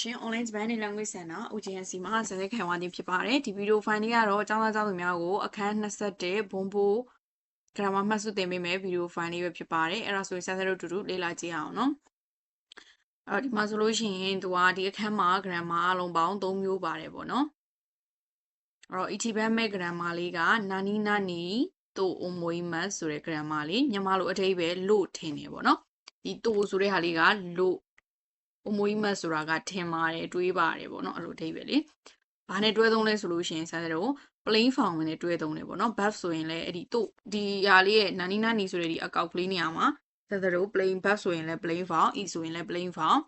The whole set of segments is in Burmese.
ရှင် online Spanish language center UGNC မှာဆက်လက်ခံဝါခြင်းဖြစ်ပါတယ်ဒီဗီဒီယိုဖိုင်လေးကတော့အကြောင်းသားကျောင်းသူများကိုအခန်း21ဘုံဘို grammar မှတ်စုသင်ပေးမယ်ဗီဒီယိုဖိုင်လေးပဲဖြစ်ပါတယ်အဲ့ဒါဆိုရင်ဆက်ဆက်တို့တူတူလေ့လာကြည့်အောင်နော်အဲ့တော့ဒီမှာဆိုလို့ရှိရင်သူကဒီအခန်းမှာ grammar အလုံးပေါင်း3မျိုးပါတယ်ပေါ့နော်အဲ့တော့ itiban me grammar လေးက nani nani to omoimas ဆိုတဲ့ grammar လေးမြန်မာလိုအဓိပ္ပာယ်လို့ထင်တယ်ပေါ့နော်ဒီ to ဆိုတဲ့ဟာလေးကလို့ အမွေးမတ်ဆိုတာကထင်ပါတယ်တွေးပါတယ်ပေါ့နော်အဲ့လိုအဓိပ္ပာယ်လေဘာနဲ့တွဲသုံးလဲဆိုလို့ရှိရင်ဆန်းစတော့ plain form နဲ့တွဲသုံးတယ်ပေါ့နော် buff ဆိုရင်လည်းအဲ့ဒီတို့ဒီဟာလေးရဲ့နာနီနာနီဆိုတဲ့ဒီအကောက်ကလေးနေရာမှာဆန်းစတော့ plain buff ဆိုရင်လည်း plain form e ဆိုရင်လည်း plain form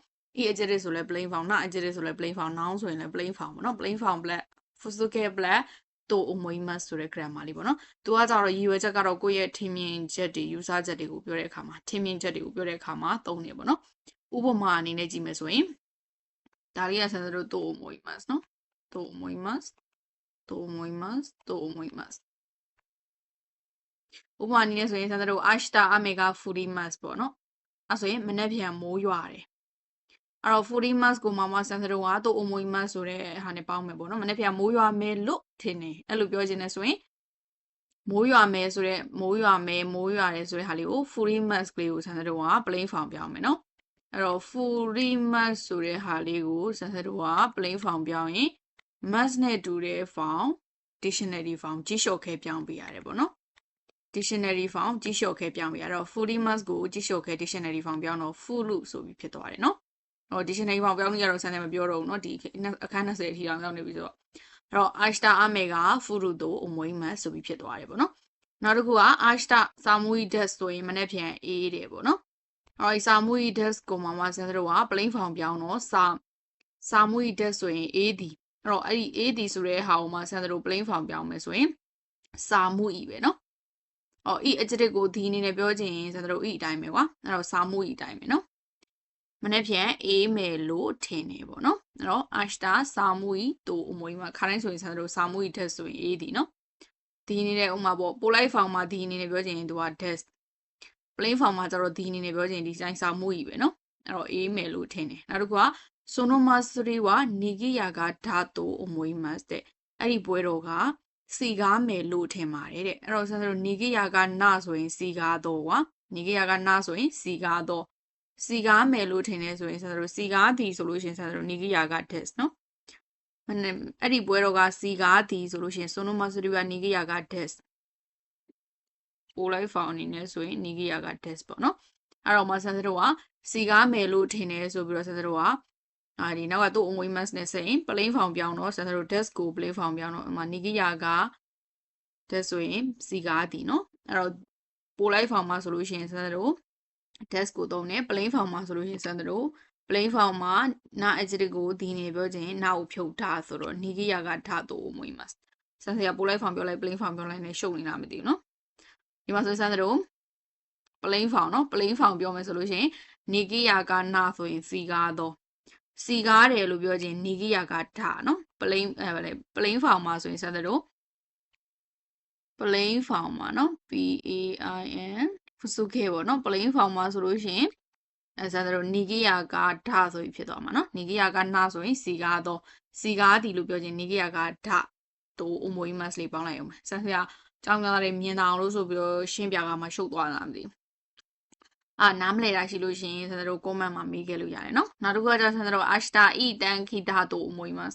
e adjective ဆိုလည်း plain form နာ adjective ဆိုလည်း plain form noun ဆိုရင်လည်း plain form ပေါ့နော် plain form black fusuke black တို့အမွေးမတ်ဆိုတဲ့ grammar လေးပေါ့နော်။သူကကြတော့ရည်ရွယ်ချက်ကတော့ကိုယ့်ရဲ့ထင်မြင်ချက်တွေ user ချက်တွေကိုပြောတဲ့အခါမှာထင်မြင်ချက်တွေကိုပြောတဲ့အခါမှာသုံးနေပေါ့နော်။ ဥပမာအနေနဲ့ကြည့်မယ်ဆိုရင်ဒါလေးကဆန်စလို့တို့အမွေ mas နော်တို့အမွေ mas တို့အမွေ mas တို့အမွေ mas ဥပမာအနေနဲ့ဆိုရင်ဆန်စလို့အရှတာအမေကဖူရီ mas ပေါ့နော်အဲဆိုရင်မနေ့ပြန်မိုးရွာတယ်အဲ့တော့ fully mask ကိုမမဆန်စတော့ဟာတို့ omoi mask ဆိုတဲ့ဟာနဲ့ပေါင်းမယ်ပေါ့နော်မနေ့ကမိုးရွာမယ်လို့ထင်တယ်အဲ့လိုပြောချင်တယ်ဆိုရင်မိုးရွာမယ်ဆိုတဲ့မိုးရွာမယ်မိုးရွာတယ်ဆိုတဲ့ဟာလေးကို fully mask လေးကိုဆန်စတော့ဟာ plain form ပြောင်းမယ်နော် အဲ့တော့ furimus ဆိုတဲ့ဟာလေးကိုစမ်းစစ်တော့ plain form ပြောင်းရင် must နဲ့တူတဲ့ form dictionary form ကြီးလျှော်ခဲပြောင်းပေးရတယ်ပေါ့နော် dictionary form ကြီးလျှော်ခဲပြောင်းပေးရတော့ furimus ကိုကြီးလျှော်ခဲ dictionary form ပြောင်းတော့ fulu ဆိုပြီးဖြစ်သွားတယ်နော်ဟို dictionary form ပြောင်းလို့ရတော့စမ်းစစ်မပြောတော့ဘူးနော်ဒီအခန်း20အထိတောင်ရောက်နေပြီဆိုတော့အဲ့တော့ ashta ame က fulu တို့အမွေးမှဆိုပြီးဖြစ်သွားတယ်ပေါ့နော်နောက်တစ်ခုက ashta samui das ဆိုရင်မနေ့ပြန်အေးတယ်ပေါ့နော် အဲ့ဒီ samui des ကိုမှမဆန်တို့က plain form ပြောင်းတော့ sa samui des ဆိုရင်အေးသည်အဲ့တော့အဲ့ဒီအေးသည်ဆိုတဲ့ဟာကိုမှဆန်တို့ plain form ပြောင်းမယ်ဆိုရင် samui ပဲเนาะအော် e adjective ကိုဒီအနေနဲ့ပြောချင်ရင်ဆန်တို့ e အတိုင်းပဲကွာအဲ့တော့ samui အတိုင်းပဲเนาะမနေ့ပြန်အေးမယ်လို့ထင်နေပေါ့နော်အဲ့တော့ ashta samui to umoi မှာခါတိုင်းဆိုရင်ဆန်တို့ samui တက်ဆိုရင်အေးဒီနော်ဒီအနေနဲ့ဥမာပေါ့ပိုလိုက်ဖောင်မှာဒီအနေနဲ့ပြောချင်ရင်သူက desk plain form မှာကျတော့ဒီအနေနဲ့ပြောချင်ဒီဆိုင် samui ပဲနော်အဲ့တော့အေးမယ်လို့ထင်တယ်နောက်တစ်ခုက sonomasri wa nigiya ga dato umoimas တဲ့အဲ့ဒီပွဲတော်ကစီကားမယ်လို့ထင်ပါတယ်တဲ့အဲ့တော့ဆန်တို့ nigiya ga na ဆိုရင်စီကားတော့ကွာ nigiya ga na ဆိုရင်စီကားတော့စီကားမယ်လို့ထင်နေဆိုရင်ဆရာတို့စီကားသည်ဆိုလို့ရှိရင်ဆရာတို့နီဂီယာက test နော်အဲ့ဒီပွဲတော့ကစီကားသည်ဆိုလို့ရှိရင်ဆိုနိုမစရီကနီဂီယာက test polite form အနေနဲ့ဆိုရင် nigia က des ပေါ့နော်အဲ့တော့မှဆန်စတော့ကစီကားမယ်လို့ထင်တယ်ဆိုပြီးတော့ဆန်စတော့ကအာဒီနောက်ကသူ့ omwimas နဲ့ဆိုရင် plain form ပြောင်းတော့ဆန်စတော့ des ကို plain form ပြောင်းတော့အမှ nigia က des ဆိုရင်စီကားတည်နော်အဲ့တော့ polite form မှာဆိုလို့ရှိရင်ဆန်စတော့ des ကိုသုံးတယ် plain form မှာဆိုလို့ရှိရင်ဆန်စတော့ plain form မှာ na adjective ကိုဒီနေပြောခြင်း na ကိုဖြုတ်ထားဆိုတော့ nigia ကဓာတ်သို့ omwimas ဆန်စရာ polite form ပြောလိုက် plain form ပြောလိုက်နဲ့ရှုပ်နေတာမသိဘူးနော် ဒီမှာဆိုစံတို့ plain form เนาะ plain form ပြောမယ်ဆိုလို့ရှိရင်နီဂီယာကနာဆိုရင်စီကားတော့စီကားတယ်လို့ပြောခြင်းနီဂီယာကထားเนาะ plain အဲဗလဲ plain form မှာဆိုရင်စံတို့ plain form မှာเนาะ p a i n ဖစုခဲပေါ့နော် plain form မှာဆိုလို့ရှိရင်အဲဆန်တို့နီဂီယာကဓာဆိုပြီးဖြစ်သွားမှာနော်နီဂီယာကနာဆိုရင်စီကားတော့စီကားဒီလို့ပြောချင်းနီဂီယာကဓာတို့အမွေးမတ်လေးပေါင်းလိုက်အောင်ဆန်ဆရာ ကြောင်းကားတွေမြင်တာအောင်လို့ဆိုပြီးတော့ရှင်းပြကမှရှုပ်သွားတာမသိဘူးအာနားမလဲတာရှိလို့ရှိရင်ဆန်တို့ comment မှာမေးခဲ့လို့ရတယ်နော်နောက်တစ်ခုကကျဆန်တို့ ashta i tan ki da တို့အမွေးမတ်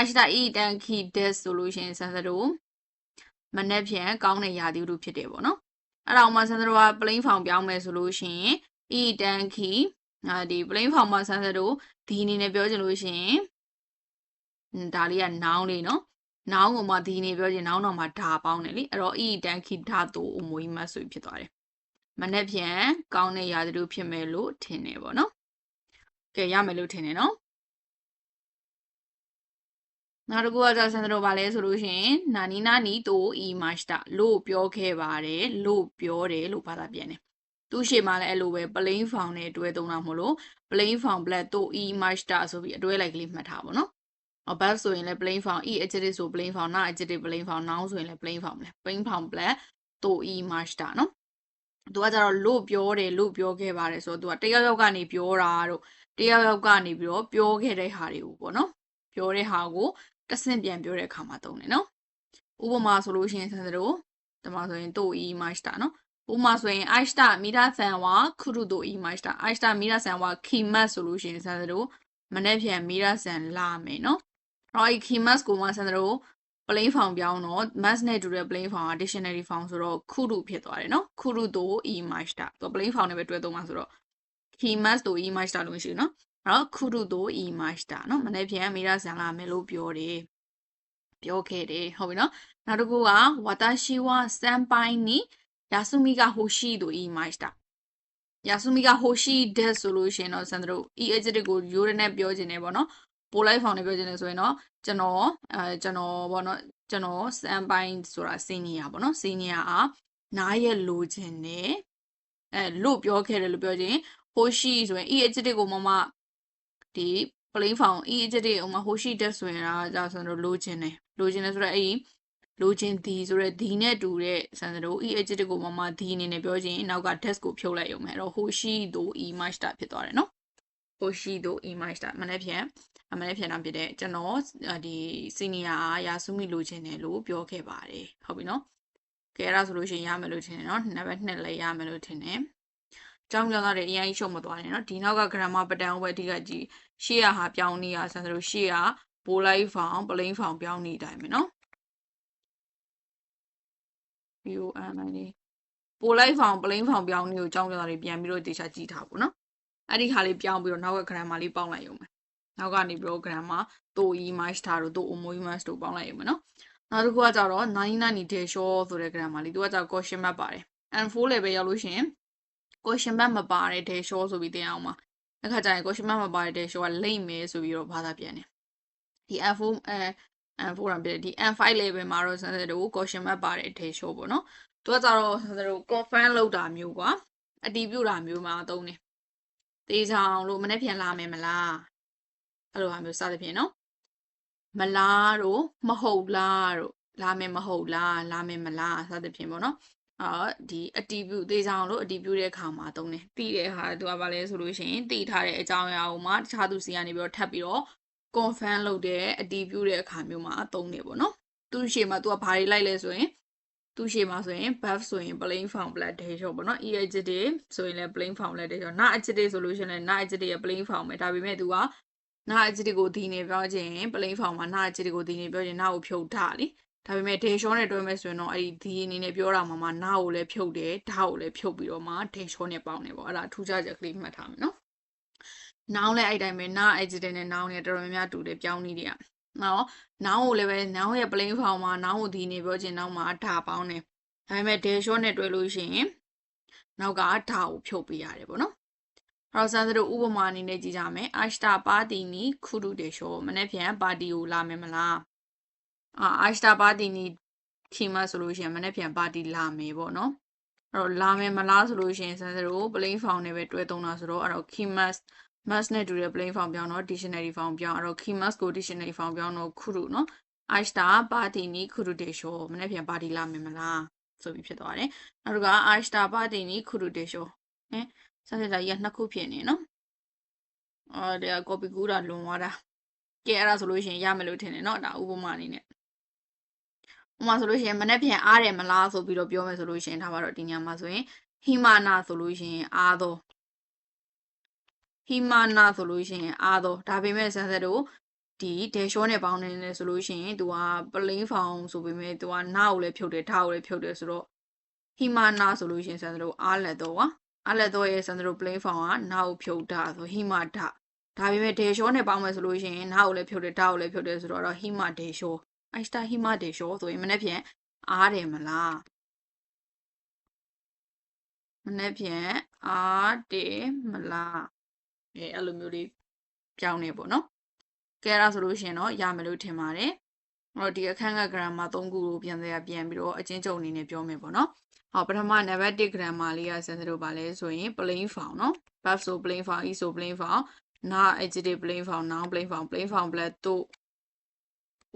ashta i tan ki des ဆိုလို့ရှိရင်ဆန်တို့မနေ့ပြန်ကောင်းတဲ့ရာသီဥတုဖြစ်တယ်ပေါ့နော်အဲ့ဒါမှဆန်စတို့က plain form ပြောင်းမယ်ဆိုလို့ရှိရင် e tan key အာဒီ plain form မှာဆန်စတို့ဒီအနေနဲ့ပြောချင်လို့ရှိရင်ဒါလေးက noun လေးနော် noun ကိုမှဒီအနေပြောချင် noun တော့မှဓာပေါင်းတယ်လीအဲ့တော့ e tan key ဓာတို့အမွေးမတ်ဆိုဖြစ်သွားတယ်မနေ့ပြန်ကောင်းတဲ့ရာသီဥတုဖြစ်မယ်လို့ထင်တယ်ပေါ့နော်ကဲရမယ်လို့ထင်တယ်နော်နောက်တစ်ခုကကြာဆန်တို့ဗာလဲဆိုလို့ရှိရင်နာနီနာနီတိုအီမတ်တာလို့ပြောခဲ့ပါတယ်လို့ပြောတယ်လို့ဘာသာပြန်တယ်သူရှေ့မှာလည်းအဲ့လိုပဲ plain form နဲ့တွဲသုံးတာမို့လို့ plain form black တိုအီမတ်တာဆိုပြီးအတွဲလိုက်ကလေးမှတ်ထားပါတော့ နော် but ဆိုရင်လည်း plain form e adjective ဆို plain form na adjective plain form noun ဆိုရင်လည်း plain form ပဲ plain form plus to e march တာနော်သူကကြတော့လို့ပြောတယ်လို့ပြောခဲ့ပါတယ်ဆိုတော့သူကတယောက်ယောက်ကနေပြောတာတို့တယောက်ယောက်ကနေပြီးတော့ပြောခဲ့တဲ့ဟာတွေကိုပေါ့နော်ပြောတဲ့ဟာကိုတဆင့်ပြန်ပြောတဲ့အခါမှာသုံးတယ်နော်ဥပမာဆိုလို့ရှိရင်ဆန်စတို့ဒီမှာဆိုရင်တို့ e march တာနော်ဥပမာဆိုရင် aishta mirasan wa kurudo e march တာ aishta mirasan wa kimat ဆိုလို့ရှိရင်ဆန်စတို့မနေ့ပြန် mirasan လာမယ်နော် Proikimas ကိုမှစံတို့ plain form ပြောင်းတော့ mass နဲ့တူတဲ့ plain form က dictionary form ဆိုတော့ခုရုဖြစ်သွားတယ်နော်ခုရုတို့ imashita သူ plain form နဲ့ပဲတွဲသုံးမှာဆိုတော့ kimas တို့ imashita လို့ရှိတယ်နော်အဲ့တော့ခုရုတို့ imashita နော်မနေ့ပြန်မိရဆန်လာမယ်လို့ပြောတယ်ပြောခဲ့တယ်ဟုတ်ပြီနော်နောက်တစ်ခုက watashi wa senpai ni yasumi ga hoshi တို့ imashita ယာဆူမီကဟိုရှိဒက်ဆိုလို့ရှင်တော့စံတို့ e adjective ကိုရိုးရနဲ့ပြောခြင်းနေပေါ့နော် ပိုလိုက်ဖောင်နဲ့ပြောခြင်းနဲ့ဆိုရင်တော့ကျွန်တော်အဲကျွန်တော်ပေါ့နော်ကျွန်တော်စံပိုင်းဆိုတာ senior ပေါ့နော် senior အားနားရဲ့လိုခြင်းနဲ့အဲလို့ပြောခဲ့တယ်လို့ပြောခြင်းဟိုရှိဆိုရင် e adjective ကိုမမဒီ plain form e adjective ဟိုမှာဟိုရှိတက်ဆိုရင်ဒါကြောင့်ဆိုတော့လိုခြင်းနဲ့လိုခြင်းနဲ့ဆိုတော့အဲ့ဒီလိုခြင်းဒီဆိုတော့ဒီနဲ့တူတဲ့စံစတို့ e adjective ကိုမမဒီအနေနဲ့ပြောခြင်းနောက်က desk ကိုဖြုတ်လိုက်ရုံပဲအဲ့တော့ဟိုရှိတို့ e master ဖြစ်သွားတယ်နော် ဟိုရှိတို့ e master မနေ့ပြန်အမနေ့ပြန်တော့ဖြစ်တဲ့ကျွန်တော်ဒီစီနီယာရာစုမိလိုချင်တယ်လို့ပြောခဲ့ပါတယ်ဟုတ်ပြီနော်ကဲအဲ့ဒါဆိုလို့ရှိရင်ရမယ်လို့ထင်တယ်နော်နံပါတ်2လည်းရမယ်လို့ထင်တယ်ကျောင်းကျောင်းသားတွေအရင်ရှုံမသွားနဲ့နော်ဒီနောက်က grammar pattern ကိုပဲအဓိကကြည့်ရှေ့ရဟာပြောင်းနေရဆန်စလို့ရှေ့ရဘိုးလိုက်ဖောင်ပလိန်ဖောင်ပြောင်းနေတိုင်းပဲနော် BON လေးပိုလိုက်ဖောင်ပလိန်ဖောင်ပြောင်းနေကိုကျောင်းကျောင်းသားတွေပြန်ပြီးတော့တေချာကြည့်ထားဖို့နော် အဲ့ဒီခါလေးပြောင်းပြီးတော့နောက်က grammar လေးပေါင်းလိုက်ရုံပဲနောက်ကနေ program မှာတို image ထားတို့တို omo image တို့ပေါင်းလိုက်ရမယ်နော်နောက်တစ်ခုကကြတော့99 de show ဆိုတဲ့ grammar လေးသူကကြ question mark ပါတယ် and 4 level ရောက်လို့ရှိရင် question mark မပါတဲ့ de show ဆိုပြီးတင်အောင်ပါအခါကျရင် question mark မပါတဲ့ de show ကလိမ့်မယ်ဆိုပြီးတော့ဘာသာပြန်တယ်ဒီ N4 အဲ N4 ရံပြတယ်ဒီ N5 level မှာတော့စမ်းတဲ့တို့ question mark ပါတဲ့ de show ပေါ့နော်သူကကြတော့စမ်းတဲ့တို့ confirm လုပ်တာမျိုးကွာအတီးပြုတာမျိုးမှာသုံးတယ် တေးချောင်လို့မနေ့ပြန်လာမယ်မလားအဲ့လိုဟာမျိုးစသဖြင့်နော်မလားတို့မဟုတ်လားတို့လာမယ်မဟုတ်လားလာမယ်မလားစသဖြင့်ပေါ့နော်အာဒီအတီးပြုသေးချောင်းလို့အတီးပြုတဲ့အခါမှာသုံးတယ်တိတဲ့ဟာသူကဘာလဲဆိုလို့ရှိရင်တိထားတဲ့အကြောင်းအရာကိုမှတခြားသူစီကနေပြီးတော့ထပ်ပြီးတော့ confirm လုပ်တဲ့အတီးပြုတဲ့အခါမျိုးမှာသုံးတယ်ပေါ့နော်သူရှေ့မှာသူကဘာတွေလိုက်လဲဆိုရင် သူရှေ့မှာဆိုရင် buff ဆိုရင် plain form black day shot ပေါ့နော် e adjective ဆိုရင်လည်း plain form black day shot နာ adjective ဆိုလို့ရှိရင်လည်းနာ adjective ရဲ့ plain form ပဲဒါပေမဲ့သူကနာ adjective ကိုဒီနေပြောခြင်း plain form မှာနာ adjective ကိုဒီနေပြောခြင်းနာကိုဖြုတ်ထားလीဒါပေမဲ့ day shot နဲ့တွဲမဲ့ဆိုရင်တော့အဲ့ဒီဒီအနေနဲ့ပြောတာမှာမှနာကိုလည်းဖြုတ်တယ်ဓာတ်ကိုလည်းဖြုတ်ပြီးတော့မှ day shot နဲ့ပေါင်းတယ်ပေါ့အဲ့ဒါထူးခြားချက်ကလေးမှတ်ထားမယ်နော် noun လည်းအဲ့တိုင်းပဲ na adjective နဲ့ noun နဲ့တော်တော်များများတူတယ်ပြောင်းနည်းတွေက နော် noun ကိုလည်းပဲ noun ရဲ့ plain form မှာ noun ကိုဒီနေပြောခြင်း noun မှာဓာတ်ပေါင်းတယ်ဒါပေမဲ့ day short နဲ့တွဲလို့ရှိရင်နောက်ကဓာတ်ကိုဖြုတ်ပေးရတယ်ပေါ့နော်အဲ့တော့စမ်းစတို့ဥပမာအနေနဲ့ကြည့်ကြမယ်အာရှတာပါတီနီခုရုတေရှောမနေ့ပြန်ပါတီကိုလာမယ်မလားအာအာရှတာပါတီနီခီမဆိုလို့ရှိရင်မနေ့ပြန်ပါတီလာမယ်ပေါ့နော်အဲ့တော့လာမယ်မလားဆိုလို့ရှိရင်စမ်းစတို့ plain form နဲ့ပဲတွဲသုံးတာဆိုတော့အဲ့တော့ keymas mas နဲ့တူတဲ့ plain form ပြောင်းတော့ dictionary form ပြောင်းအဲ့တော့ keymas ကို dictionary form ပြောင်းတော့ခုရုနော်အာရှတာပါတီနီခုရုတေရှောမနေ့ပြန်ပါတီလာမယ်မလားဆိုပြီးဖြစ်သွားတယ်။နောက်တစ်ခါအာရှတာပါတင်နီခူရူတေရှိုဟင်ဆက်ဆက်တာကြီးကနှစ်ခုဖြစ်နေနော်။အော်ဒါကော်ပီကူးတာလွန်သွားတာ။ကဲအဲ့ဒါဆိုလို့ရှိရင်ရမယ်လို့ထင်တယ်နော်ဒါဥပမာအနေနဲ့။ဥပမာဆိုလို့ရှိရင်မနေ့ပြန်အားတယ်မလားဆိုပြီးတော့ပြောမယ်ဆိုလို့ရှိရင်ဒါပါတော့ဒီညမှာဆိုရင်ဟီမာနာဆိုလို့ရှိရင်အားတော့ ဟီမာနာဆိုလို့ရှိရင်အားတော့ဒါပေမဲ့ဆန်းဆက်တို့ဒီဒေရှောနဲ့ပေါင်းနေတယ်ဆိုလို့ရှိရင် तू က plain form ဆိုပေမဲ့ तू ကနာကိုလည်းဖြုတ်တယ်ထားကိုလည်းဖြုတ်တယ်ဆိုတော့ဟီမာနာဆိုလို့ရှိရင်ဆန်စလို့အားလက်တော့ကွာအားလက်တော့ရဲ့ဆန်စလို့ plain form ကနာကိုဖြုတ်တာဆိုဟီမာဒဒါပေမဲ့ဒေရှောနဲ့ပေါင်းမယ်ဆိုလို့ရှိရင်နာကိုလည်းဖြုတ်တယ်ထားကိုလည်းဖြုတ်တယ်ဆိုတော့ဟီမာဒေရှောအိုက်စတာဟီမာဒေရှောဆိုရင်မနေ့ဖြန်အားတယ်မလားမနေ့ဖြန်အားတယ်မလား အဲအဲ့လိုမျိုးလေးပြောင်းနေပေါ့နော်ကဲအဲ့ဒါဆိုလို့ရှိရင်တော့ရမယ်လို့ထင်ပါတယ်အဲ့တော့ဒီအခန်းက grammar 3ခုကိုပြန်စရာပြန်ပြီးတော့အချင်းချုပ်အနေနဲ့ပြောမယ်ပေါ့နော်ဟောပထမ number 1 grammar လေးက sensitive ပါလဲဆိုရင် plain form နော် verb ဆို plain form is ဆို plain form na adjective plain form noun plain form plain form black တို့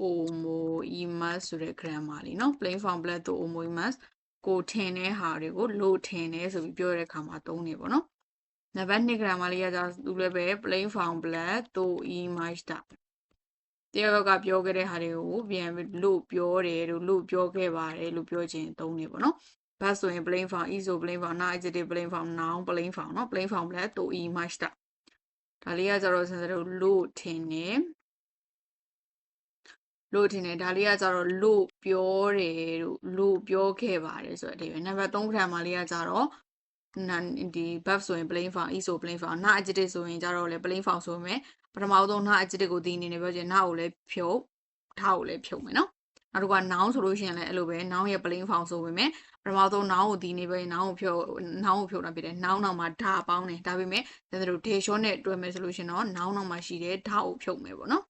homoimus ဆိုတဲ့ grammar လေးနော် plain form black တို့ homoimus ကိုထင်တဲ့ဟာတွေကိုလိုထင်တယ်ဆိုပြီးပြောတဲ့အခါမှာသုံးနေပေါ့နော် နံပါတ်2 grammar လေးကကြာသူလည်းပဲ plain form black တူ e master တယောက်ကပြောခဲ့တဲ့ဟာတွေကိုပြန်ပြီးလို့ပြောတယ်လို့လို့ပြောခဲ့ပါတယ်လို့ပြောခြင်းသုံးနေပေါ့နော်ဘတ်ဆိုရင် plain form e ဆို plain form noun adjective plain form noun plain form เนาะ plain form လည်းတူ e master ဒါလေးကကျတော့စင်စတို့လို့ထင်တယ်လို့ထင်တယ်ဒါလေးကကျတော့လို့ပြောတယ်လို့လို့ပြောခဲ့ပါတယ်ဆိုတဲ့အဓိပ္ပာယ်နံပါတ်3 grammar လေးကကျတော့နာ ဒီ verb ဆိုရင် plain form e ဆို plain form နာ adjective ဆိုရင်ကျတော့လေ plain form ဆိုမယ်ပထမဆုံးနာ adjective ကိုဒီအနေနဲ့ပြောချင်နာကိုလည်းဖြုတ်ထားကိုလည်းဖြုတ်မယ်နော်နောက်တစ်ခါ noun ဆိုလို့ရှိရင်လည်းအဲ့လိုပဲ noun ရဲ့ plain form ဆိုပေမဲ့ပထမဆုံး noun ကိုဒီနေပဲ noun ကိုဖြုတ် noun ကိုဖြုတ်တာဖြစ်တယ် noun နောက်မှာဓာပေါင်းတယ်ဒါပေမဲ့ဒါတို့ day short နဲ့တွဲမယ်ဆိုလို့ရှိရင်တော့ noun နောက်မှာရှိတဲ့ဓာကိုဖြုတ်မယ်ပေါ့နော်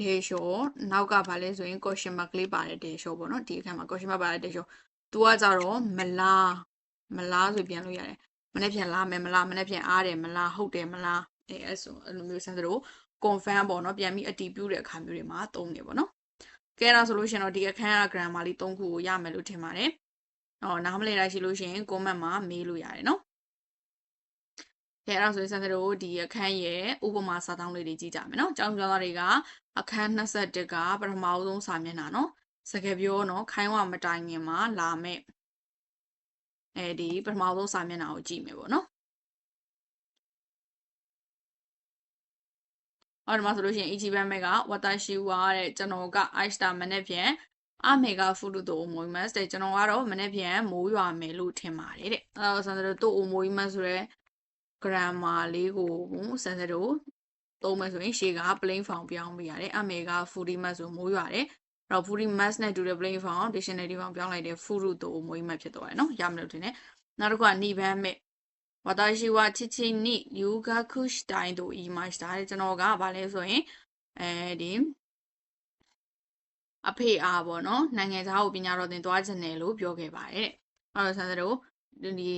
day short နောက်ကဘာလဲဆိုရင် question mark လေးပါတယ် day short ပေါ့နော်ဒီအခါမှာ question mark ပါတယ် day short သူကကြတော့မလား မလားဆိုပြန်လို့ရတယ်မနေ့ပြန်လားမယ်မလားမနေ့ပြန်အားတယ်မလားဟုတ်တယ်မလားအဲအဲ့ဆိုအဲ့လိုမျိုးစမ်းသလို confirm ပေါ့နော်ပြန်ပြီးအတည်ပြုတဲ့အခါမျိုးတွေမှာသုံးနေပေါ့နော်ကဲဒါဆိုလို့ရှိရင်တော့ဒီအခန်းက grammar လေး၃ခုကိုရမယ်လို့ထင်ပါတယ်ဟောနားမလည်တာရှိလို့ရှိရင် comment မှာမေးလို့ရတယ်နော်ကဲအဲ့ဒါဆိုရင်စမ်းသလိုဒီအခန်းရဲ့ဥပမာစာတောင်းလေးတွေကြည့်ကြမယ်နော်ကျောင်းကျောင်းသားတွေကအခန်း21ကပထမဆုံးစာမျက်နှာနော်စကားပြောနော်ခိုင်းဝမတိုင်ခင်မှာလာမဲ့ အဲဒီပထမဆုံးစာမျက်နှာကိုကြည့်မယ်ပေါ့နော်အော်ဒီမှာဆိုလို့ရှိရင် ichi ban က watashi wa တဲ့ကျွန်တော်က aishita မနေ့ပြန်အမေကဖူလူတိုမိုမတ်တဲ့ကျွန်တော်ကတော့မနေ့ပြန်မိုးရွာမယ်လို့ထင်ပါတယ်တဲ့အဲဆန်စရိုတိုမိုမတ်ဆိုရဲ grammar လေးကိုဆန်စရိုသုံးမယ်ဆိုရင်ရှေ့က plain form ပြောင်းပေးရတယ်အမေက foodie mat ဆိုမိုးရွာတယ်အဲ့ တော့ Foodie Mass နဲ့တူတဲ့ plain form ကို dictionary form ပြောင်းလိုက်တဲ့ Furu တို့မွေးမှတ်ဖြစ်သွားတယ်နော်ရမလို့ထင်တယ်နောက်တစ်ခုက Niban မဲ့ဝါတာရှိဝါချီချီနိယူဂါခုရှ်တိုင်တို့ဤမှာဒါလည်းကျွန်တော်ကဗာလဲဆိုရင်အဲဒီအဖေအားပေါ့နော်နိုင်ငံသားကိုပညာတော်သင်သွားခြင်းတယ်လို့ပြောခဲ့ပါတယ်။အဲ့တော့ဆန်စတို့ဒီ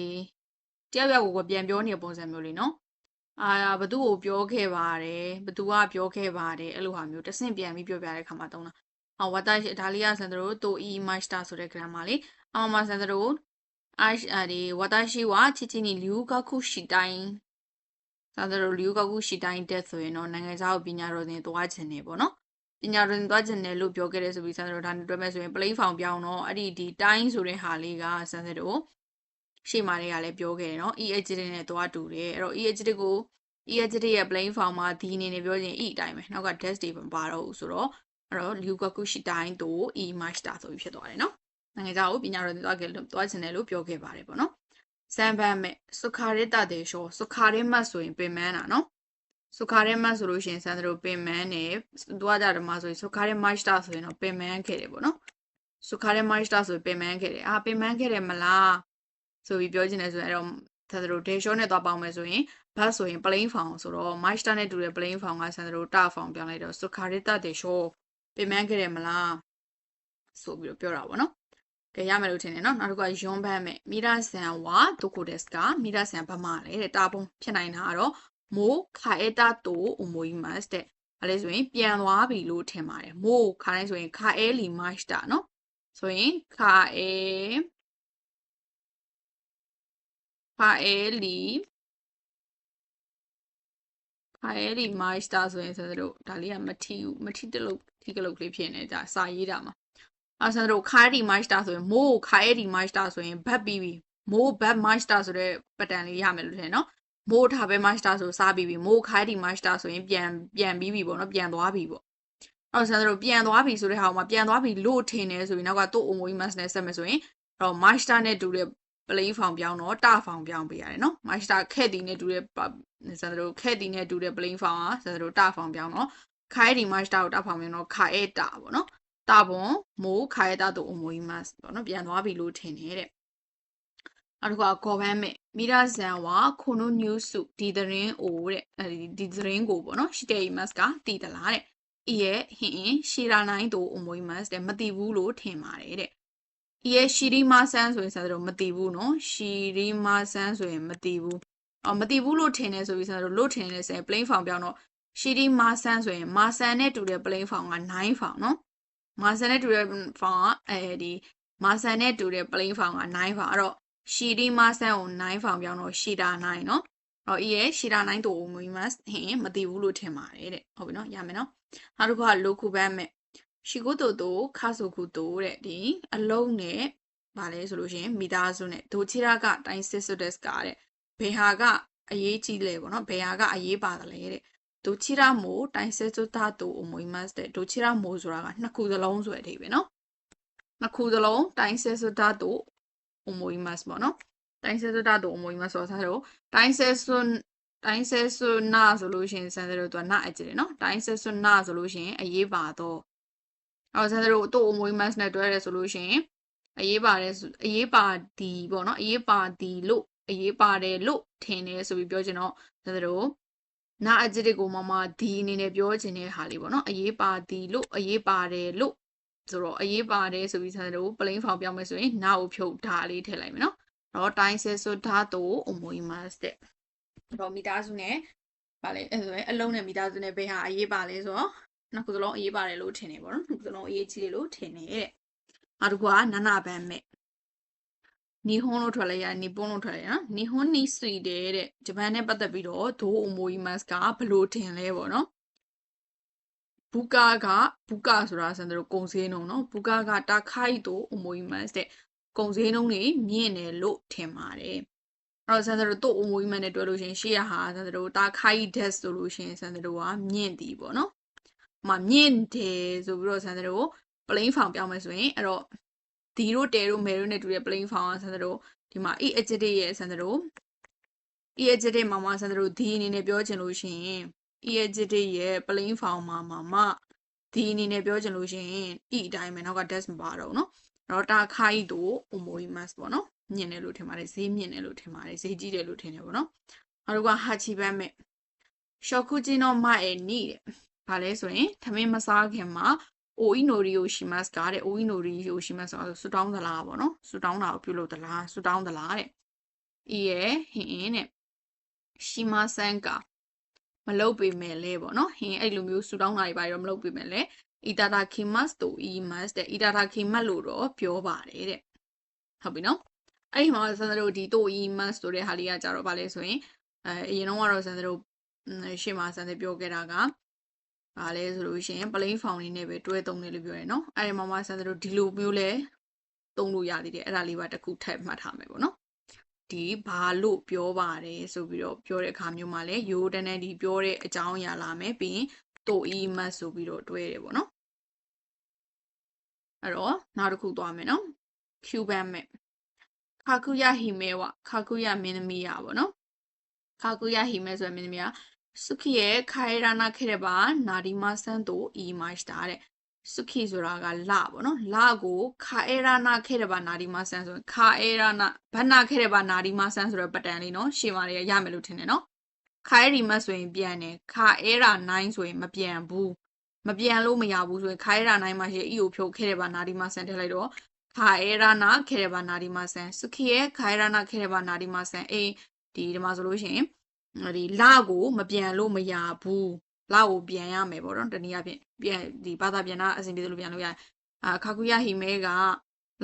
တယောက်ယောက်ကိုပြန်ပြောနေတဲ့ပုံစံမျိုးလေးနော်။အာဘသူ့ကိုပြောခဲ့ပါတယ်ဘသူကပြောခဲ့ပါတယ်အဲ့လိုဟာမျိုးတဆင့်ပြန်ပြီးပြောပြတဲ့ခါမှာတုံးတာ ဟာဝါတာဒါလီယာဆန်တရိုတိုအီမိုက်စတာဆိုတဲ့ grammar လေးအမမဆန်တရိုအာဒီဝါတာရှိဝါချီချီနီလျူကခုရှိတိုင်းဆန်တရိုလျူကခုရှိတိုင်းတက်ဆိုရင်တော့နိုင်ငံခြားပညာတော်သင်သွားခြင်းနေပေါ့နော်ပညာတော်သင်သွားခြင်းနေလို့ပြောခဲ့တယ်ဆိုပြီးဆန်တရိုဒါနဲ့တွဲမဲ့ဆိုရင် play ဖောင်ပြောင်းတော့အဲ့ဒီဒီတိုင်းဆိုတဲ့ဟာလေးကဆန်တရိုရှေ့မှာတွေကလည်းပြောခဲ့တယ်နော် e adjective နဲ့သွားတူတယ်အဲ့တော့ e adjective ကို e adjective ရဲ့ plain form မှာ the အနေနဲ့ပြောရင် e အတိုင်းပဲနောက်က dash တွေမပါတော့ဘူးဆိုတော့ အဲ့တော့ Ryugaku Shitai တို့ E Master ဆိုပြီးဖြစ်သွားတယ်နော်နိုင်ငံခြားကိုပညာတော်တွေသွားခဲ့လို့သွားချင်တယ်လို့ပြောခဲ့ပါတယ်ပေါ့နော်စံပန်မဲ့စုခါရတတေရှောစုခါရမတ်ဆိုရင်ပင်မန်းတာနော်စုခါရမတ်ဆိုလို့ရှိရင်စံတို့ပင်မန်းနေသွားကြတယ်မှာဆိုရင်စုခါရမတ်စတာဆိုရင်တော့ပင်မန်းခဲ့တယ်ပေါ့နော်စုခါရမတ်စတာဆိုပင်မန်းခဲ့တယ်အာပင်မန်းခဲ့တယ်မလားဆိုပြီးပြောချင်တယ်ဆိုရင်အဲ့တော့သာသတို့ဒေရှောနဲ့သွားပေါင်းမယ်ဆိုရင်ဘတ်ဆိုရင် plain form ဆိုတော့ master နဲ့တူတဲ့ plain form ကဆန်သတို့ ta form ပြောင်းလိုက်တော့ sukharita de sho ပင်မန်းခဲ့တယ်မလားဆိုပြီးတော့ပြောတာပေါ့နော်ကဲရမယ်လို့ထင်တယ်နော်နောက်တစ်ခုကယွန်ဘတ်မဲ့မိရာဆန်ဝါဒိုကိုဒက်စကမိရာဆန်ဘာမှလဲတဲ့တာပုံဖြစ်နိုင်တာကတော့မိုးခါအတာတိုအမိုီမတ်တဲ့အဲလေဆိုရင်ပြန်သွားပြီလို့ထင်ပါတယ်မိုးခါတိုင်းဆိုရင်ခါအဲလီမတ်တာနော်ဆိုရင်ခါအဲခါအဲလီခါအဲလီမတ်တာဆိုရင်ဆိုတော့ဒါလေးကမထီဘူးမထီတလို့ ထီကလုတ်လေးဖြစ်နေကြစာရေးတာမှာအဲဆန်တို့ခါရီမိုက်စတာဆိုရင်မိုးခါရီမိုက်စတာဆိုရင်ဘတ်ပြီးပြီမိုးဘတ်မိုက်စတာဆိုတဲ့ပတ်တန်လေးရမယ်လို့ထင်နော်မိုးထားပဲမိုက်စတာဆိုစားပြီးပြီမိုးခါရီမိုက်စတာဆိုရင်ပြန်ပြန်ပြီးပြီပေါ့နော်ပြန်သွားပြီပေါ့အဲ့တော့ဆန်တို့ပြန်သွားပြီဆိုတဲ့ဟာကမှပြန်သွားပြီလို့ထင်တယ်ဆိုရင်နောက်ကသူ့အမွေးမတ်နဲ့ဆက်မယ်ဆိုရင်အဲ့တော့မိုက်စတာနဲ့တူတဲ့ plain form ပြောင်းတော့တာ form ပြောင်းပေးရတယ်နော်မိုက်စတာခက်တီနဲ့တူတဲ့ဆန်တို့ခက်တီနဲ့တူတဲ့ plain form ကဆန်တို့တာ form ပြောင်းတော့ ခါရီမိုက်စတာကိုတာ form ပြောင်းတော့ခါအဲတာပေါ့နော်တာဘွန်မိုးခါရတာတို့အမွေးမတ်ပေါ့နော်ပြန်သွားပြီလို့ထင်နေတဲ့နောက်တစ်ခုကကော်ဘန်းမဲ့မိရာဇန်ဝါခုနိုနျူးစုဒီသတင်းအိုတဲ့ဒီသတင်းကိုပေါ့နော်ရှိတဲ့ imas ကတည်တလားတဲ့ဤရဲ့ဟင်အင်းရှီရာနိုင်တို့အမွေးမတ်တဲ့မတည်ဘူးလို့ထင်ပါတယ်တဲ့ဤရဲ့ရှီရီမာဆန်ဆိုရင်ဆက်တော့မတည်ဘူးနော်ရှီရီမာဆန်ဆိုရင်မတည်ဘူးအော်မတည်ဘူးလို့ထင်နေဆိုပြီးဆက်တော့လို့ထင်နေဆိုရင် plain form ပြောင်းတော့ ရှိဒီမာဆန်ဆိုရင်မာဆန်နဲ့တူတဲ့ plane form က9 form နော်မာဆန်နဲ့တူတဲ့ form ကအဲဒီမာဆန်နဲ့တူတဲ့ plane form က9 form အဲ့တော့ရှိဒီမာဆန်ကို9 form ပြောင်းတော့ရှိတာ9နော်အော်ဤရဲ့ရှိတာ9တို့ကိုမူမတ်ဟင်မသိဘူးလို့ထင်ပါတယ်တဲ့ဟုတ်ပြီနော်ရမယ်နော်နောက်တစ်ခုက local ban မဲ့ရှိကိုတိုတိုခါဆိုကူတိုတဲ့ဒီအလုံးနဲ့ဗာလဲဆိုလို့ရှိရင်မိသားစုနဲ့ဒိုချီရာကတိုင်းစစ်စစ်တက်စကားတဲ့ဘယ်ဟာကအရေးကြီးလဲပေါ့နော်ဘယ်ဟာကအရေးပါတယ်တဲ့ ဒိုချီရာမိုတိုင်ဆဲဇုတာတိုအမွိမတ်တဲ့ဒိုချီရာမိုဆိုတာကနှစ်ခုစလုံးဆိုတဲ့အဓိပ္ပာယ်နော်နှစ်ခုစလုံးတိုင်ဆဲဇုတာတိုအမွိမတ်ပေါ့နော်တိုင်ဆဲဇုတာတိုအမွိမတ်ဆိုတာဆိုတော့တိုင်ဆဲဇုတိုင်းဆဲဆွနာဆိုလို့ရှိရင်စံစရို့သူကနာအကြည့်တယ်နော်တိုင်းဆဲဆွနာဆိုလို့ရှိရင်အရေးပါတော့အော်စံစရို့တို့အမွေမတ်နဲ့တွဲရဲဆိုလို့ရှိရင်အရေးပါတယ်အရေးပါဒီပေါ့နော်အရေးပါဒီလို့အရေးပါတယ်လို့ထင်တယ်ဆိုပြီးပြောချင်တော့စံစရို့ နာအကျတဲ့ကိုမမဒီအနေနဲ့ပြောချင်တဲ့ဟာလေးပေါ့နော်အရေးပါဒီလို့အရေးပါတယ်လို့ဆိုတော့အရေးပါတယ်ဆိုပြီးဆန်တို့ plain form ပြောင်းမယ်ဆိုရင်နာကိုဖြုတ်ဓာလေးထည့်လိုက်မယ်နော်တော့တိုင်းဆဲဆိုဓာတိုအမွေမတ်တဲ့တော့မိသားစုနဲ့ဗာလေအဲ့ဆိုရင်အလုံးနဲ့မိသားစုနဲ့ဘယ်ဟာအရေးပါလဲဆိုတော့နှစ်ခုစလုံးအရေးပါတယ်လို့ထင်နေပေါ့နော်နှစ်ခုစလုံးအရေးကြီးတယ်လို့ထင်နေတဲ့နောက်တစ်ခုကနနဘန်မဲ့ နီဟွန်လို့ထွက်လိုက်ရနီပွန်လို့ထွက်လိုက်ရနော်နီဟွန်နီဆွီတဲ့တဲ့ဂျပန်နဲ့ပတ်သက်ပြီးတော့ဒိုးအမွေမတ်ကဘလို့ထင်လဲပေါ့နော်ဘူကာကဘူကာဆိုတာဆန်တို့ကုံစင်းနှုံနော်ဘူကာကတာခိုက်တို့အမွေမတ်တဲ့ကုံစင်းနှုံတွေမြင့်တယ်လို့ထင်ပါတယ်အဲ့တော့ဆန်တို့တို့အမွေမတ်နဲ့တွဲလို့ရှင်ရှေ့ရဟာဆန်တို့တာခိုက်ဒက်ဆိုလို့ရှင်ဆန်တို့ကမြင့်သည်ပေါ့နော်မမြင့်တယ်ဆိုပြီးတော့ဆန်တို့ plain form ပြောင်းမယ်ဆိုရင်အဲ့တော့ ဒီတို့တဲတို့မဲတို့နဲ့တူတဲ့ plain form ဆန်တို့ဒီမှာ e adjective ရဲ့ဆန်တို့ e adjective မှာမှာဆန်တို့ဒီအနေနဲ့ပြောချင်လို့ရှိရင် EAGD ရဲ့ plain form မှာမှာမှဒီအနေနဲ့ပြောချင်လို့ရှိရင် e အတိုင်းပဲနောက်က dash မပါတော့ဘူးเนาะအဲ့တော့တာခိုင်တို့ omoimas ပေါ့เนาะမြင်တယ်လို့ထင်ပါတယ်ဈေးမြင်တယ်လို့ထင်ပါတယ်ဈေးကြီးတယ်လို့ထင်တယ်ပေါ့เนาะနောက်တစ်ခုကဟာချီဘတ်မဲ့ရှော့ခုဂျင်းတော့မအဲနီတဲ့ဘာလဲဆိုရင်သမင်းမစားခင်မှာ အိုအီနိုရီယိုရှိမတ်ကတဲ့အိုအီနိုရီယိုရှိမတ်ဆိုတော့ဆူတောင်းသလားပေါ့နော်ဆူတောင်းတာကိုပြုလုပ်သလားဆူတောင်းသလားတဲ့ဤရဲ့ဟင်းတဲ့ရှိမဆန်ကာမလုပ်ပေမဲ့လဲပေါ့နော်ဟင်းအဲ့လိုမျိုးဆူတောင်းတာတွေပါတော့မလုပ်ပေမဲ့လဲအီတာတာခိမတ်တိုအီမတ်တဲ့အီတာတာခိမတ်လို့တော့ပြောပါတယ်တဲ့ဟုတ်ပြီနော်အဲ့ဒီမှာဆန်တို့ဒီတိုအီမတ်ဆိုတဲ့ဟာလေးကကြတော့ဗာလဲဆိုရင်အဲအရင်တော့ကတော့ဆန်တို့ရှေ့မှာဆန်တို့ပြောခဲ့တာက ဒါလဲဆိုလို့ရှိရင် plain found လေးနဲ့ပဲတွဲသုံးတယ်လို့ပြောတယ်နော်အဲ့ဒီမှာမှဆန်တို့ဒီလိုမျိုးလဲသုံးလို့ရသေးတယ်အဲ့ဒါလေးပါတစ်ခုထပ်မှတ်ထားမယ်ပေါ့နော်ဒီဘာလို့ပြောပါတယ်ဆိုပြီးတော့ပြောတဲ့အခါမျိုးမှာလဲရိုးတန်းတန်းဒီပြောတဲ့အကြောင်းအရာလာမယ်ပြီးရင်တိုအီမတ်ဆိုပြီးတော့တွဲတယ်ပေါ့နော်အဲ့တော့နောက်တစ်ခုသွားမယ်နော် Cuban မဲ့ခါကူရဟီမဲဝခါကူရမင်းသမီးရပေါ့နော်ခါကူရဟီမဲဆိုရင်မင်းသမီးက စုခိရဲ့ခိုင်ရာနာခဲ့တဲ့ပါနာဒီမာဆန်တိုအီမတ်တာတဲ့စုခိဆိုတာကလပေါ့နော်လကိုခါအေရာနာခဲ့တဲ့ပါနာဒီမာဆန်ဆိုရင်ခါအေရာနာဘနာခဲ့တဲ့ပါနာဒီမာဆန်ဆိုတဲ့ပတန်လေးနော်ရှေ့မှာရရမယ်လို့ထင်တယ်နော်ခါအေရီမတ်ဆိုရင်ပြန်တယ်ခါအေရာ9ဆိုရင်မပြန်ဘူးမပြန်လို့မရဘူးဆိုရင်ခါအေရာ9မှာရှိအီကိုဖြုတ်ခဲ့တဲ့ပါနာဒီမာဆန်ထည့်လိုက်တော့ခါအေရာနာခဲ့တဲ့ပါနာဒီမာဆန်စုခိရဲ့ခါအေရာနာခဲ့တဲ့ပါနာဒီမာဆန်အေးဒီဒီမှာဆိုလို့ရှိရင် ဒီလကိုမပြန်လို့မရဘူးလောက်ကိုပြန်ရမယ်ပေါ့နော်တနည်းအားဖြင့်ပြန်ဒီဘာသာပြန်တာအဆင်ပြေလို့ပြန်လို့ရတယ်အာခါကူယာဟီမဲက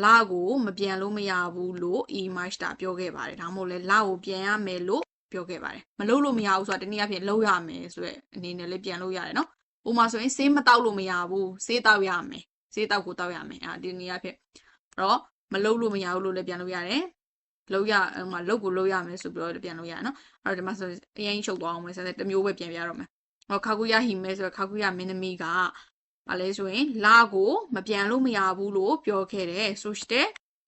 လာကိုမပြန်လို့မရဘူးလို့ image တာပြောခဲ့ပါတယ်ဒါမှမဟုတ်လဲလာကိုပြန်ရမယ်လို့ပြောခဲ့ပါတယ်မလုပ်လို့မရဘူးဆိုတာတနည်းအားဖြင့်လုပ်ရမယ်ဆိုတဲ့အနေနဲ့လည်းပြန်လို့ရတယ်နော်ဥပမာဆိုရင်ဆေးမတောက်လို့မရဘူးဆေးတောက်ရမယ်ဆေးတောက်ကိုတောက်ရမယ်အာဒီနည်းအားဖြင့်အဲ့တော့မလုပ်လို့မရဘူးလို့လည်းပြန်လို့ရတယ် လောက်ရဟိုမှာလောက်ကိုလောက်ရမယ်ဆိုပြီးတော့ပြန်လို့ရနော်အဲ့တော့ဒီမှာဆိုအရင်ချုပ်သွားအောင်မယ်ဆက်ဆက်တစ်မျိုးပဲပြန်ပြရတော့မယ်ဟောခါကူရဟီမဲဆိုတော့ခါကူရမင်းသမီးကဘာလဲဆိုရင်လာကိုမပြန်လို့မရဘူးလို့ပြောခဲ့တယ်ဆိုして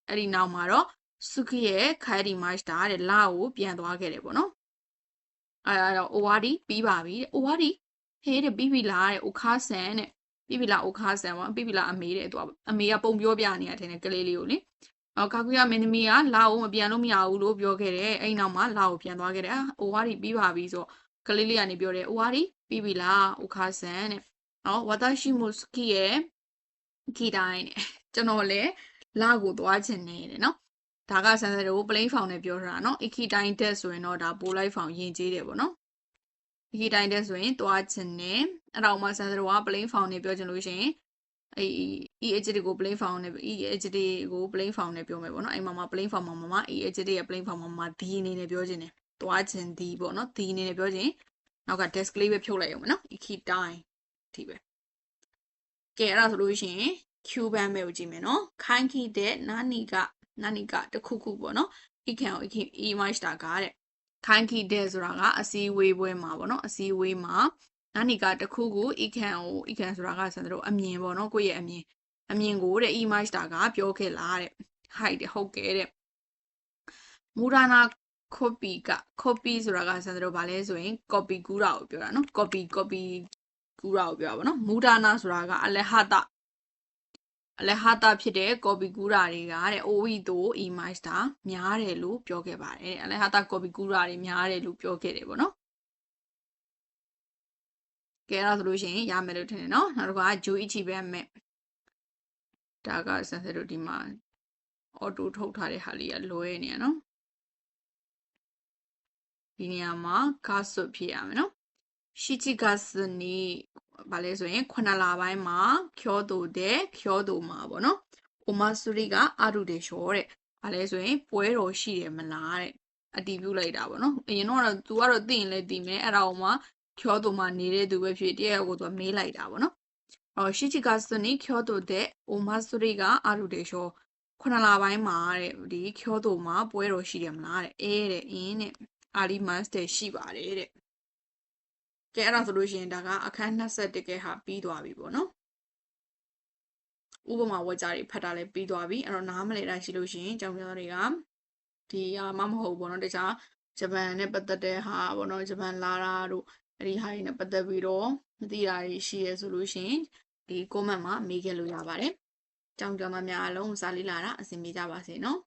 အဲ့ဒီနောက်မှာတော့စုခိရဲ့ခိုင်ဒီမတ်တာတဲ့လာကိုပြန်သွားခဲ့တယ်ပေါ့နော်အဲ့တော့အိုဝါဒီပြီးပါပြီတဲ့အိုဝါဒီဟေးတဲ့ပြီးပြီလားတဲ့အိုခါဆန်တဲ့ပြီးပြီလားအိုခါဆန်ပေါ့ပြီးပြီလားအမေတဲ့သူကအမေကပုံပြောပြနေရတဲ့ကလေးလေးကိုလေ အော်ကာကူရမင်းသမီးကလာကိုမပြန်လို့မရဘူးလို့ပြောခဲ့တယ်အဲ့နောက်မှာလာကိုပြန်သွားခဲ့တယ်အာအိုဝါဒီပြီးပါပြီဆိုကလေးလေးကနေပြောတယ်အိုဝါဒီပြီးပြီလားအိုခါဆန်တဲ့နော်ဝါတာရှိမိုစကီရဲ့ခီတိုင်းတဲ့ကျွန်တော်လည်းလာကိုသွားချင်နေတယ်နော်ဒါကဆန်စရို plain form နဲ့ပြောထားတာနော်အခီတိုင်းတက်ဆိုရင်တော့ဒါပိုလိုက် form ယဉ်ကျေးတယ်ပေါ့နော်အခီတိုင်းတက်ဆိုရင်သွားချင်နေအဲ့တော့မှဆန်စရိုက plain form နဲ့ပြောချင်လို့ရှိရင်အဲ e ejit ကို plain form နဲ့ e ejit ကို plain form နဲ့ပြောမယ်ပေါ့နော်အဲ့မှာမှာ plain form မှာမှာ e ejit ရဲ့ plain form မှာမှာ the အနေနဲ့ပြောခြင်းတယ်သွားခြင်း the ပေါ့နော် the အနေနဲ့ပြောခြင်းနောက်က desk လေးပဲဖြုတ်လိုက်ရုံပဲနော် iki time ဒီပဲကဲအဲ့ဒါဆိုလို့ရှိရင် Q ဘန်းပဲကိုကြည့်မယ်နော်ခိုင်းခိတဲ့နာနီကနာနီကတခုခုပေါ့နော် ikan ကို iki image တာကတဲ့ခိုင်းခိတဲ့ဆိုတာကအစည်းအဝေးပွဲမှာပေါ့နော်အစည်းအဝေးမှာနာနီကတခုခု ikan ကို ikan ဆိုတာကဆန်တို့အမြင်ပေါ့နော်ကိုယ့်ရဲ့အမြင် အမြင်ကိုတဲ့ image တာကပြောခဲ့လားတဲ့ height တဲ့ဟုတ်ကဲတဲ့မူရာနာ copy က copy ဆိုတာကဆန်တို့ဗာလဲဆိုရင် copy ကူးတာကိုပြောတာနော် copy copy ကူးတာကိုပြောတာပေါ့နော်မူဒါနာဆိုတာကအလဟတအလဟတဖြစ်တဲ့ copy ကူးတာတွေကတဲ့ OE တို့ image တာများတယ်လို့ပြောခဲ့ပါတယ်အလဟတ copy ကူးတာတွေများတယ်လို့ပြောခဲ့တယ်ပေါ့နော်ကဲအဲ့ဒါဆိုလို့ရှိရင်ရမယ်လို့ထင်တယ်နော်နောက်တစ်ခါဂျူအီချီပဲမဲ့ ဒါကဆန်ဆယ်တို့ဒီမှာ auto ထုတ်ထားတဲ့ဟာလေးကလွဲနေရနော်ဒီနေရာမှာကားဆွတ်ဖြစ်ရမယ်နော်ရှိချီဂတ်စနီဘာလဲဆိုရင်9လပိုင်းမှာကျော်တူတဲ့ကျော်တူမှာပေါ့နော်။အိုမဆူရီကအရုဒေရှောတဲ့။ဘာလဲဆိုရင်ပွဲတော်ရှိတယ်မလားတဲ့အတီးပြုတ်လိုက်တာပေါ့နော်။အရင်တော့ကတော့ तू ကတော့သိရင်လည်းသိမယ်အဲ့ဒါအောင်မှကျော်တူမှာနေတဲ့သူပဲဖြစ်တရက်ကို तू မေးလိုက်တာပေါ့နော်။ အော်ရှိချီဂတ်စနီကျော်တူတဲ့အိုမဆူရီကအရုဒေရှော9လပိုင်းမှာတဲ့ဒီကျော်တူမှာပွဲတော်ရှိတယ်မလားတဲ့။အဲတဲ့အင်းတဲ့အာလီမတ်စ်တဲ့ရှိပါတယ်တဲ့။ကဲအဲ့ဒါဆိုလို့ရှိရင်ဒါကအခန်း21ကဲဟာပြီးသွားပြီပေါ့နော်ဥပမာဝါကြတွေဖတ်တာလည်းပြီးသွားပြီအဲ့တော့နားမလည်တာရှိလို့ရှိရင်ကျောင်းသားတွေကဒီဟာမမဟုတ်ဘူးပေါ့နော်တခြားဂျပန်နဲ့ပတ်သက်တဲ့ဟာပေါ့နော်ဂျပန်လာတာတို့အဲ့ဒီဟာတွေနဲ့ပတ်သက်ပြီးတော့မသိတာတွေရှိရဆိုလို့ရှိရင် ဒီ comment မှာမေးခဲ့လို့ရပါတယ်ကျောင်းကျောင်းသားများအားလုံးစာလေးလာတာအဆင်ပြေကြပါစေနော်